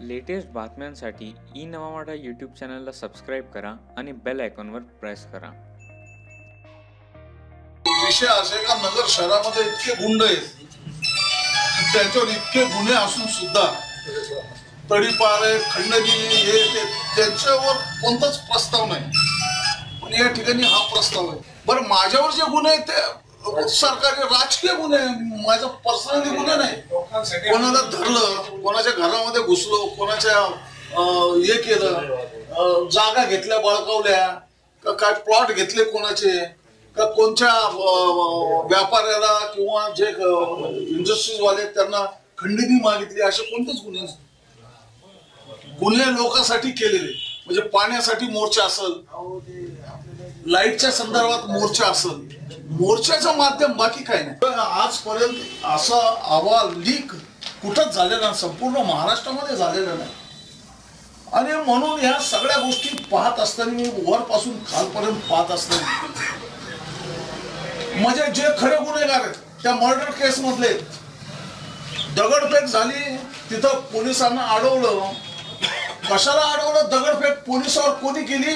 Latest बातम्यांसाठी E नवा YouTube चॅनलला सबस्क्राईब करा आणि बेल आयकॉनवर प्रेस करा. विषय असे का नगर शहरामध्ये इतके गुंड आहेत त्याच्यावर इतके गुन्हे असून सुद्धा तडीपार खंडगी हे ते त्यांच्यावर कोणताच प्रस्ताव नाही. पण या ठिकाणी हा प्रस्ताव आहे. बरं माझ्यावर जे गुन्हे आहेत ते सरकारी राजकीय गुन्हे माझा पर्सनली गुन्हे नाही. कोणाला धरलं कोणाच्या घरामध्ये घुसलो कोणाच्या हे केलं जागा घेतल्या बळकावल्या का काय प्लॉट घेतले कोणाचे का कोणत्या व्यापाऱ्याला किंवा जे इंडस्ट्रीज वाले त्यांना खंडणी मागितली असे कोणतेच गुन्हे गुन्हे लोकांसाठी केलेले म्हणजे पाण्यासाठी मोर्चा असेल लाईटच्या संदर्भात मोर्चा असेल मोर्चाचं माध्यम बाकी काही नाही. आजपर्यंत असा अहवाल लीक कुठंच झालेला नाही संपूर्ण महाराष्ट्रामध्ये झालेला नाही. आणि म्हणून ह्या सगळ्या गोष्टी पाहत असताना मी वरपासून खालपर्यंत पाहत असताना. म्हणजे जे खरे गुन्हेगार आहेत त्या मर्डर केस मधले दगडफेक झाली तिथं पोलिसांना अडवलं. कशाला अडवलं? दगडफेक पोलिसावर कोणी केली?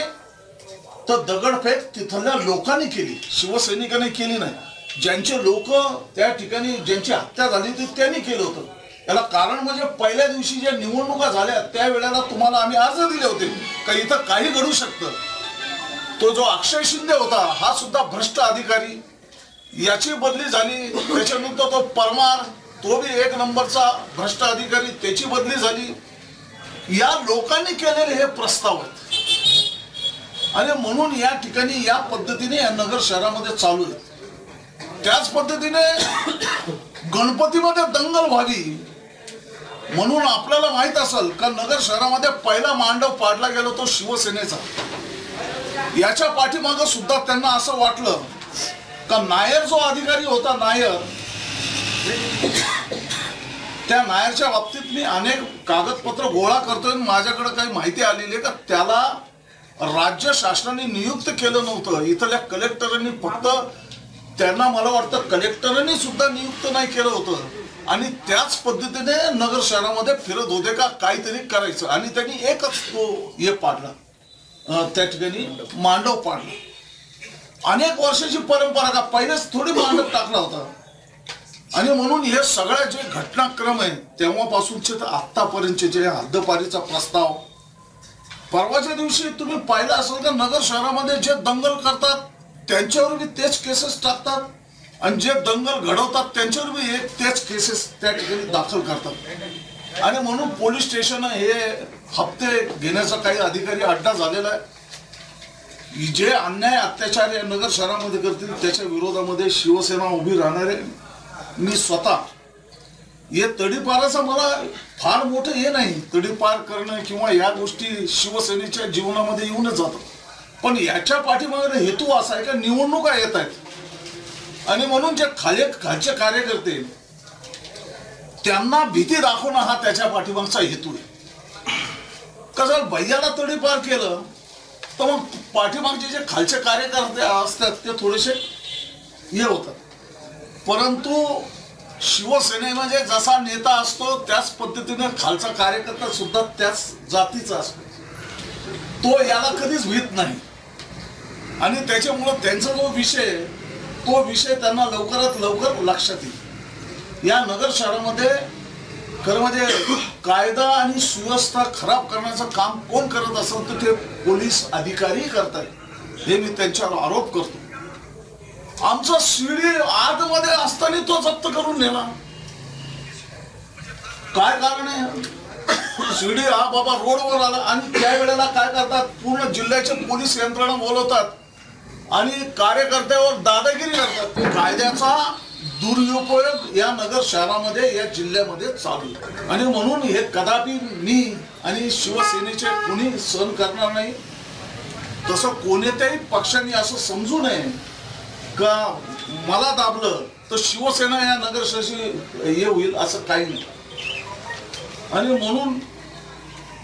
तर दगडफेक तिथल्या लोकांनी केली. शिवसैनिकांनी केली नाही. ज्यांचे लोक त्या ठिकाणी ज्यांची हत्या झाली ती त्यांनी केलं होतं. याला कारण म्हणजे पहिल्या दिवशी ज्या निवडणुका झाल्या त्यावेळेला तुम्हाला आम्ही अर्ज दिले होते. का इथं काही घडू शकतं. तो जो अक्षय शिंदे होता हा सुद्धा भ्रष्ट अधिकारी. याची बदली झाली. त्याच्यानंतर तो परमार तो बी एक नंबरचा भ्रष्ट अधिकारी. त्याची बदली झाली. या लोकांनी केलेले हे प्रस्ताव आहेत. आणि म्हणून या ठिकाणी या पद्धतीने या नगर शहरामध्ये चालू आहे. त्याच पद्धतीने गणपतीमध्ये दंगल व्हावी म्हणून आपल्याला माहीत असेल का नगर शहरामध्ये पहिला मांडव पाडला गेलो तो शिवसेनेचा. याच्या पाठीमागं सुद्धा त्यांना असं वाटलं का नायर जो अधिकारी होता नायर त्या नायरच्या बाबतीत मी अनेक कागदपत्र गोळा करतोय आणि माझ्याकडे काही माहिती आलेली आहे का त्याला राज्य शासनाने नियुक्त केलं नव्हतं. इथल्या कलेक्टरांनी फक्त त्यांना मला वाटतं कलेक्टरांनी सुद्धा नियुक्त नाही केलं होतं. आणि त्याच पद्धतीने नगर शहरामध्ये फिरत होते का काहीतरी करायचं. आणि त्यांनी एकच तो हे पाडला. त्या ठिकाणी मांडव पाडला. अनेक वर्षाची परंपरा का पहिलेच थोडी मांडव टाकला होता. आणि म्हणून हे सगळ्या जे घटनाक्रम आहे तेव्हापासूनचे तर आत्तापर्यंतचे जे हद्दपारीचा प्रस्ताव परवाच्या दिवशी तुम्ही पाहिलं असेल का नगर शहरामध्ये जे दंगल करतात त्यांच्यावर बी तेच केसेस टाकतात. आणि जे दंगल घडवतात त्यांच्यावर बी एक तेच केसेस त्या ठिकाणी दाखल करतात. आणि म्हणून पोलीस स्टेशन हे हप्ते घेण्याचा काही अधिकारी अड्डा झालेला आहे. जे अन्याय अत्याचार या नगर शहरामध्ये करतील त्याच्या विरोधामध्ये शिवसेना उभी राहणार आहे. मी स्वतः हे तडीपाराचं मला फार मोठं हे नाही. तडीपार करणं किंवा या गोष्टी शिवसेनेच्या जीवनामध्ये येऊनच जातात पण याच्या पाठीमागे हेतू असा आहे का निवडणुका येत आहेत आणि म्हणून जे खाले खालचे कार्यकर्ते त्यांना भीती दाखवणं हा त्याच्या पाठीमागचा हेतू आहे. कसं भैयाला तडीपार केलं तर मग पाठीमागचे जे खालचे कार्यकर्ते असतात ते थोडेसे हे होतात. परंतु शिवसेनेमध्ये जसा नेता असतो त्याच पद्धतीने खालचा कार्यकर्ता सुद्धा त्याच जातीचा असतो. तो याला कधीच भीत नाही. आणि त्याच्यामुळं त्यांचा जो विषय तो विषय त्यांना लवकरात लवकर लक्षात येईल. या नगर शहरामध्ये खरं म्हणजे कायदा आणि सुव्यवस्था खराब करण्याचं काम कोण करत असेल तर ते पोलीस अधिकारी करतात हे मी त्यांच्यावर आरोप करतो. आमचा शिडी आतमध्ये असताना तो जप्त करून नेला. काय कारण आहे? शिडी हा बाबा रोडवर आला आणि त्यावेळेला काय करतात? पूर्ण जिल्ह्याचे पोलीस यंत्रणा बोलवतात आणि कार्यकर्त्यावर दादागिरी करतात. कायद्याचा दुरुपयोग या नगर शहरामध्ये या जिल्ह्यामध्ये चालू आणि म्हणून हे कदापि मी आणि शिवसेनेचे कोणी सहन करणार नाही. तसं कोणत्याही पक्षांनी असं समजू नये. का मला दाबलं तर शिवसेना या नगरशाशी हे होईल असं काही नाही. आणि म्हणून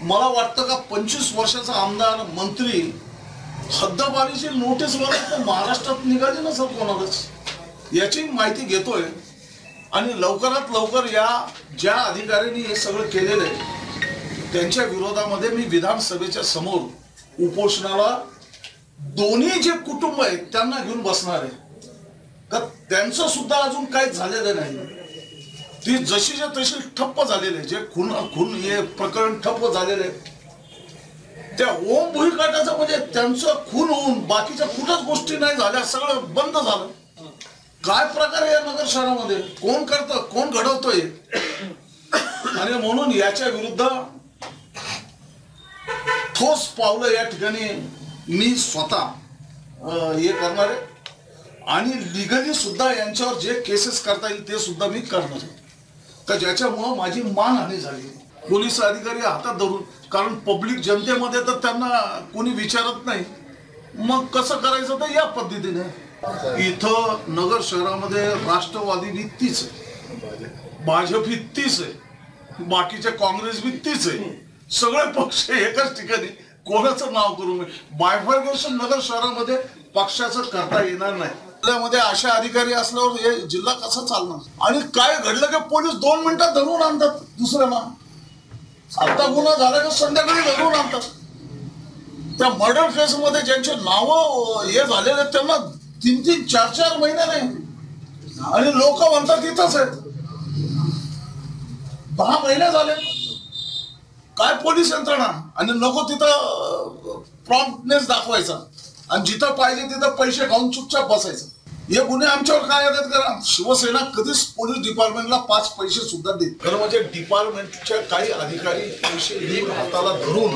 मला वाटतं का पंचवीस वर्षाचा आमदार मंत्री हद्दपारीची नोटीस वगैरे महाराष्ट्रात निघाली नसेल कोणालाच? याची माहिती घेतोय. आणि लवकरात लवकर या ज्या अधिकाऱ्यांनी हे सगळं केलेलं आहे त्यांच्या विरोधामध्ये मी विधानसभेच्या समोर उपोषणाला दोन्ही जे कुटुंब आहेत त्यांना घेऊन बसणार आहे. तर त्यांचं सुद्धा अजून काही झालेलं नाही. ती जशीच्या तशी ठप्प झालेले जे खून खून हे प्रकरण ठप्प झालेले त्या ओम भुईकाटाचं म्हणजे त्यांचं खून होऊन बाकीच्या कुठंच गोष्टी नाही झाल्या. सगळं बंद झालं. काय प्रकार आहे या नगर शहरामध्ये कोण करतं? कोण घडवतोय? आणि म्हणून याच्या विरुद्ध ठोस पावलं या ठिकाणी मी स्वतः हे करणार आहे. आणि लिगली सुद्धा यांच्यावर जे केसेस करता येईल ते सुद्धा मी करणार आहे. का ज्याच्यामुळं माझी मानहानी झाली. पोलीस अधिकारी हातात धरून कारण पब्लिक जनतेमध्ये तर त्यांना कोणी विचारत नाही. मग कसं करायचं तर या पद्धतीने. इथं नगर शहरामध्ये राष्ट्रवादी बी तीच आहे. भाजप ही तीच आहे. बाकीचे काँग्रेस बी तीच आहे. सगळे पक्ष एकाच ठिकाणी. कोणाचं नाव करू नये. बायफर्गेशन नगर शहरामध्ये पक्षाचं करता येणार नाही. जिल्ह्यामध्ये अशा अधिकारी असल्यावर हे जिल्हा कसा चालणार? आणि काय घडलं की पोलीस दोन मिनिटात धरून आणतात दुसऱ्याला आता गुन्हा झाला की संध्याकाळी धरून आणतात. त्या मर्डर केस मध्ये ज्यांचे नाव हे झालेले त्यांना तीन तीन चार चार महिने नाही. आणि लोक म्हणतात तिथंच आहेत. दहा महिने झाले. काय पोलीस यंत्रणा? आणि नको तिथं प्रॉम्प्टनेस दाखवायचा. आणि जिथं पाहिजे तिथं पैसे खाऊन चुपचाप बसायचं. हे गुन्हे आमच्यावर काय येतात करा? शिवसेना कधीच पोलीस डिपार्टमेंटला पाच पैसे सुद्धा देत खरं म्हणजे डिपार्टमेंटच्या काही अधिकारी पैसे नीट हाताला धरून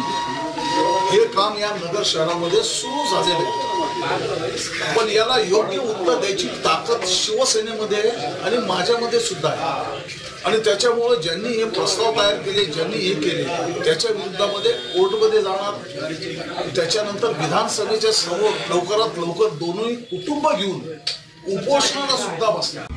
हे काम या नगर शहरामध्ये सुरू झालेलं आहे. पण याला योग्य उत्तर द्यायची ताकद शिवसेनेमध्ये आणि माझ्यामध्ये सुद्धा आहे. आणि त्याच्यामुळे ज्यांनी हे प्रस्ताव तयार केले ज्यांनी हे केले त्याच्या विरुद्धामध्ये कोर्टमध्ये जाणार त्याच्यानंतर विधानसभेच्या समोर लवकरात लवकर दोन्ही कुटुंब घेऊन Upóźniona на Судабаска.